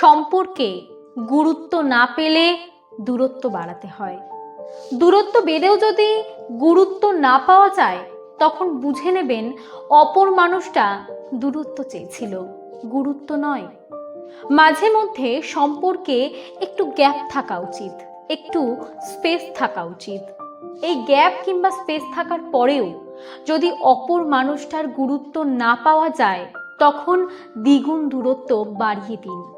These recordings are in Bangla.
সম্পর্কে গুরুত্ব না পেলে দূরত্ব বাড়াতে হয়। দূরত্ব বেড়েও যদি গুরুত্ব না পাওয়া যায়, তখন বুঝে নেবেন অপর মানুষটা দূরত্ব চেয়েছিল। গুরুত্ব নয়। মাঝে মধ্যে সম্পর্কে একটু গ্যাপ থাকা উচিত, একটু স্পেস থাকা উচিত। এই গ্যাপ কিংবা স্পেস থাকার পরেও যদি অপর মানুষটার গুরুত্ব না পাওয়া যায়, তখন দ্বিগুণ দূরত্ব বাড়িয়ে দিন।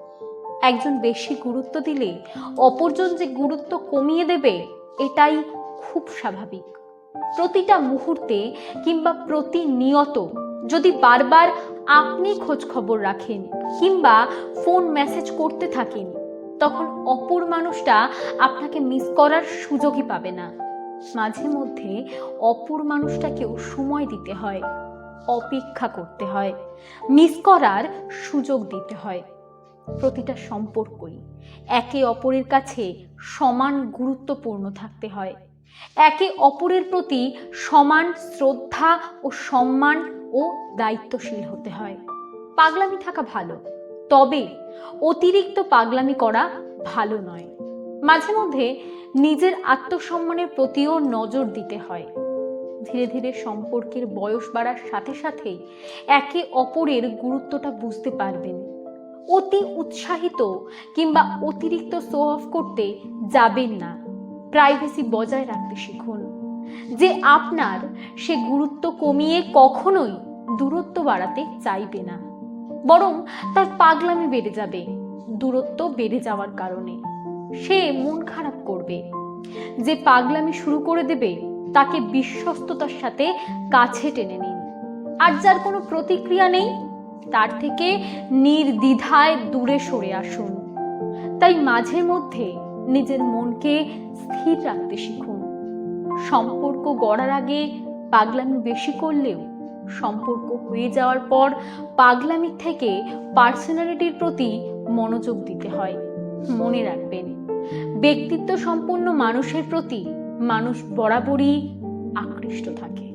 একজন বেশি গুরুত্ব দিলে অপরজন যে গুরুত্ব কমিয়ে দেবে, এটাই খুব স্বাভাবিক। প্রতিটা মুহূর্তে কিংবা প্রতিনিয়ত যদি বারবার আপনি খোঁজ খবর রাখেন কিংবা ফোন মেসেজ করতে থাকেন, তখন অপর মানুষটা আপনাকে মিস করার সুযোগই পাবে না। মাঝে মধ্যে অপর মানুষটাকেও সময় দিতে হয়, অপেক্ষা করতে হয় মিস করার সুযোগ দিতে হয়। প্রতিটা সম্পর্কই একে অপরের কাছে সমান গুরুত্বপূর্ণ থাকতে হয়। একে অপরের প্রতি সমান শ্রদ্ধা ও সম্মান ও দায়িত্বশীল হতে হয়। পাগলামি থাকা ভালো, তবে অতিরিক্ত পাগলামি করা ভালো নয়। মাঝে মধ্যে নিজের আত্মসম্মানের প্রতিও নজর দিতে হয়। ধীরে ধীরে সম্পর্কের বয়স বাড়ার সাথে সাথেই একে অপরের গুরুত্বটা বুঝতে পারবেন। অতি উৎসাহিত কিংবা অতিরিক্ত শো অফ করতে যাবেন না। প্রাইভেসি বজায় রাখতে শিখুন। যে আপনার সে গুরুত্ব কমিয়ে কখনোই দূরত্ব বাড়াতে চাইবে না। বরং তার পাগলামি বেড়ে যাবে, দূরত্ব বেড়ে যাওয়ার কারণে। সে মন খারাপ করবে। যে পাগলামি শুরু করে দেবে, তাকে বিশ্বস্ততার সাথে কাছে টেনে নিন। আর যার কোনো প্রতিক্রিয়া নেই তার থেকে নির্দ্বিধায় দূরে সরে আসুন। তাই মাঝে মধ্যে নিজের মনকে স্থির রাখতে শিখুন। সম্পর্ক গড়ার আগে পাগলামি বেশি করলেও সম্পর্ক হয়ে যাওয়ার পর পাগলামির থেকে পার্সোনালিটির প্রতি মনোযোগ দিতে হয়, মনে রাখবেন। ব্যক্তিত্ব সম্পন্ন মানুষের প্রতি মানুষ বরাবরই আকৃষ্ট থাকে।